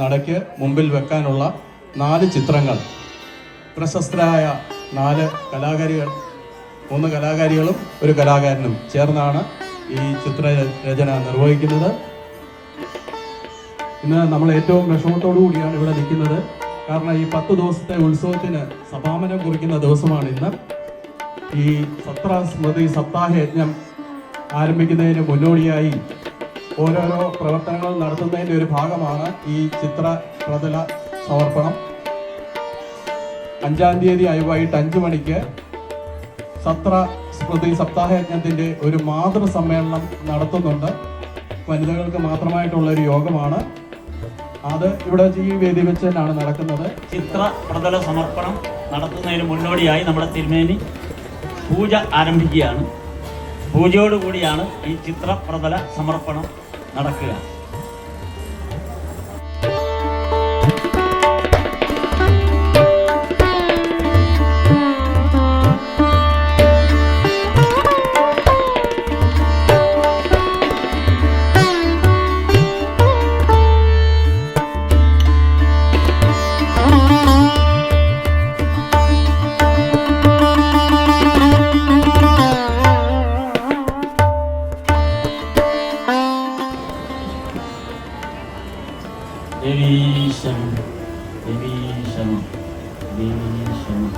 നടയ്ക്ക് മുമ്പിൽ വെക്കാനുള്ള നാല് ചിത്രങ്ങൾ. പ്രശസ്തരായ നാല് കലാകാരികൾ മൂന്ന് കലാകാരികളും ഒരു കലാകാരനും ചേർന്നാണ് ഈ ചിത്ര രചന നിർവഹിക്കുന്നത്. ഇന്ന് നമ്മൾ ഏറ്റവും വിഷമത്തോടു കൂടിയാണ് ഇവിടെ നിൽക്കുന്നത്. കാരണം ഈ പത്ത് ദിവസത്തെ ഉത്സവത്തിന് സമാപനം കുറിക്കുന്ന ദിവസമാണ് ഇന്ന്. ഈ സത്ര സ്മൃതി സപ്താഹ യജ്ഞം ആരംഭിക്കുന്നതിന് മുന്നോടിയായി ഓരോരോ പ്രവർത്തനങ്ങൾ നടത്തുന്നതിന്റെ ഒരു ഭാഗമാണ് ഈ ചിത്ര പ്രതല സമർപ്പണം. അഞ്ചാം തീയതി ആയി വൈകിട്ട് മണിക്ക് സത്ര സ്മൃതി സപ്താഹയജ്ഞത്തിന്റെ ഒരു മാതൃ സമ്മേളനം നടത്തുന്നുണ്ട്. വനിതകൾക്ക് മാത്രമായിട്ടുള്ള ഒരു യോഗമാണ്. അത് ഇവിടെ ഈ വേദി വെച്ച് തന്നെയാണ് നടക്കുന്നത്. ചിത്ര പ്രതല സമർപ്പണം നടത്തുന്നതിന് മുന്നോടിയായി നമ്മുടെ തിരുമേനി പൂജ ആരംഭിക്കുകയാണ്. പൂജയോടുകൂടിയാണ് ഈ ചിത്രപ്രതല സമർപ്പണം നടക്കുക.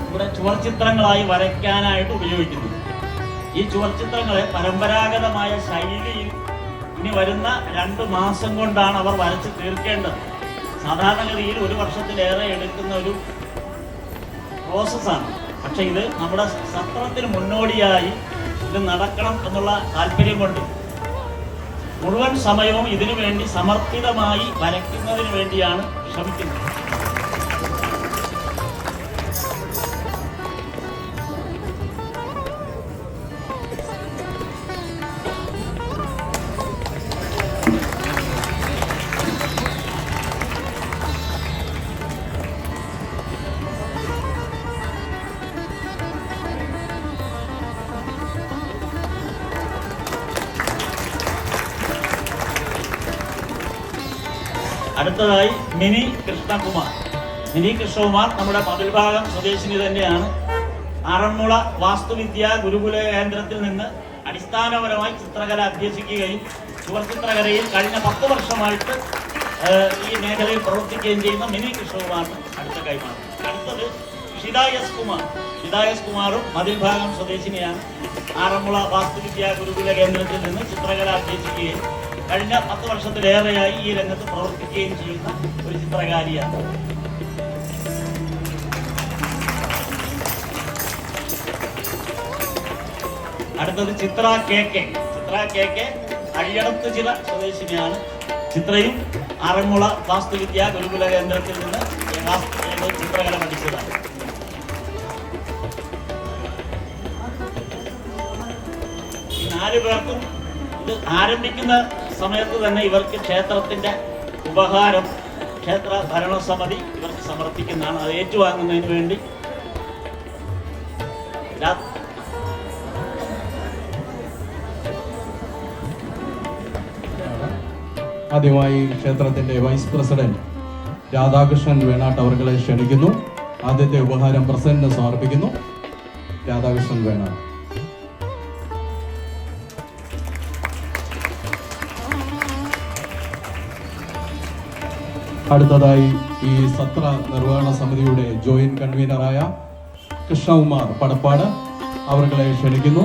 ഇവിടെ ചുവർചിത്രങ്ങളായി വരയ്ക്കാനായിട്ട് ഉപയോഗിക്കുന്നു. ഈ ചുവർചിത്രങ്ങളെ പരമ്പരാഗതമായ ശൈലിയിൽ ഇനി വരുന്ന രണ്ട് മാസം കൊണ്ടാണ് അവർ വരച്ച് തീർക്കേണ്ടത്. സാധാരണഗതിയിൽ ഒരു വർഷത്തിലേറെ എടുക്കുന്ന ഒരു പ്രോസസ്സാണ്. പക്ഷെ ഇത് നമ്മുടെ സത്രത്തിന് മുന്നോടിയായി ഇത് നടക്കണം എന്നുള്ള താല്പര്യം കൊണ്ട് മുഴുവൻ സമയവും ഇതിനു വേണ്ടി സമർപ്പിതമായി വരയ്ക്കുന്നതിന് വേണ്ടിയാണ് ശ്രമിക്കുന്നത്. അടുത്തതായി മിനി കൃഷ്ണകുമാർ. മിനി കൃഷ്ണകുമാർ നമ്മുടെ പതിൽഭാഗം സ്വദേശിനി തന്നെയാണ്. ആറന്മുള വാസ്തുവിദ്യാ ഗുരുകുല കേന്ദ്രത്തിൽ നിന്ന് അടിസ്ഥാനപരമായി ചിത്രകല അഭ്യസിക്കുകയും ചുവർച്ചിത്രകലയിൽ കഴിഞ്ഞ പത്ത് വർഷമായിട്ട് ഈ മേഖലയിൽ പ്രവർത്തിക്കുകയും ചെയ്യുന്ന മിനി കൃഷ്ണകുമാർ അടുത്ത കൈമാറും. അടുത്തത് ഷിത എസ് കുമാർ. ഷിത എസ് കുമാറും മതിൽഭാഗം സ്വദേശിനിയാണ്. ആറന്മുള വാസ്തുവിദ്യാ ഗുരുകുല കേന്ദ്രത്തിൽ നിന്ന് ചിത്രകല അഭ്യസിക്കുകയും കഴിഞ്ഞ പത്ത് വർഷത്തിലേറെയായി ഈ രംഗത്ത് പ്രവർത്തിക്കുകയും ചെയ്യുന്ന ഒരു ചിത്രകാരിയാണ്. അടുത്തത് Chitra K K. Chitra K K അഴിയടത്ത് ചില സ്വദേശിനിയാണ്. ചിത്രയും ആറന്മുള വാസ്തുവിദ്യാ ഗുരുകുല കേന്ദ്രത്തിൽ നിന്ന് ചിത്രകല പഠിച്ചതാണ്. നാല് പേർക്കും ഇത് ആരംഭിക്കുന്ന സമയത്ത് തന്നെ ഇവർക്ക് ക്ഷേത്രത്തിന്റെ ഉപഹാരം ക്ഷേത്ര ഭരണസമിതി ഇവർക്ക് സമർപ്പിക്കുന്നതാണ് അത് ഏറ്റുവാങ്ങുന്നതിന് വേണ്ടി. ആദ്യമായി ക്ഷേത്രത്തിന്റെ വൈസ് പ്രസിഡന്റ് രാധാകൃഷ്ണൻ വേണാട്ട് അവർകളെ ക്ഷണിക്കുന്നു. ആദ്യത്തെ ഉപഹാരം പ്രസിഡന്റിന് സമർപ്പിക്കുന്നു. രാധാകൃഷ്ണൻ വേണാട്ട്. അടുത്തതായി ഈ സത്ര നിർവഹണ സമിതിയുടെ ജോയിന്റ് കൺവീനറായ കൃഷ്ണകുമാർ പടപ്പാട് അവർകളെ ക്ഷണിക്കുന്നു.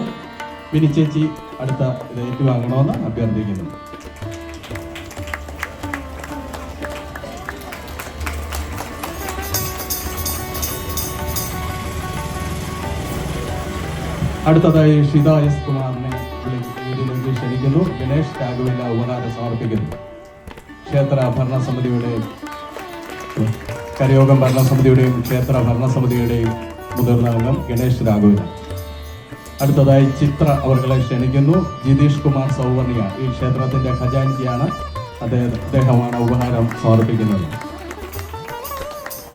മിനി ചേച്ചി അടുത്ത ഇത് ഏറ്റുവാങ്ങണമെന്ന് അഭ്യർത്ഥിക്കുന്നു. അടുത്തതായി ഷിത എസ് കുമാറിനെ ക്ഷണിക്കുന്നു. ഗണേഷ് രാഘവില്ല ഉപകാരം സമർപ്പിക്കുന്നു. ക്ഷേത്ര ഭരണസമിതിയുടെയും കരയോഗം ഭരണസമിതിയുടെയും ക്ഷേത്ര ഭരണസമിതിയുടെയും മുതിർന്ന അംഗം ഗണേഷ് രാഘവൻ. അടുത്തതായി ചിത്ര അവർകളെ ക്ഷണിക്കുന്നു ജിതീഷ് കുമാർ സൗവർണിയ. ഈ ക്ഷേത്രത്തിന്റെ ഖജാൻജിയാണ് അദ്ദേഹം അദ്ദേഹമാണ് ഉപഹാരം സമർപ്പിക്കുന്നത്.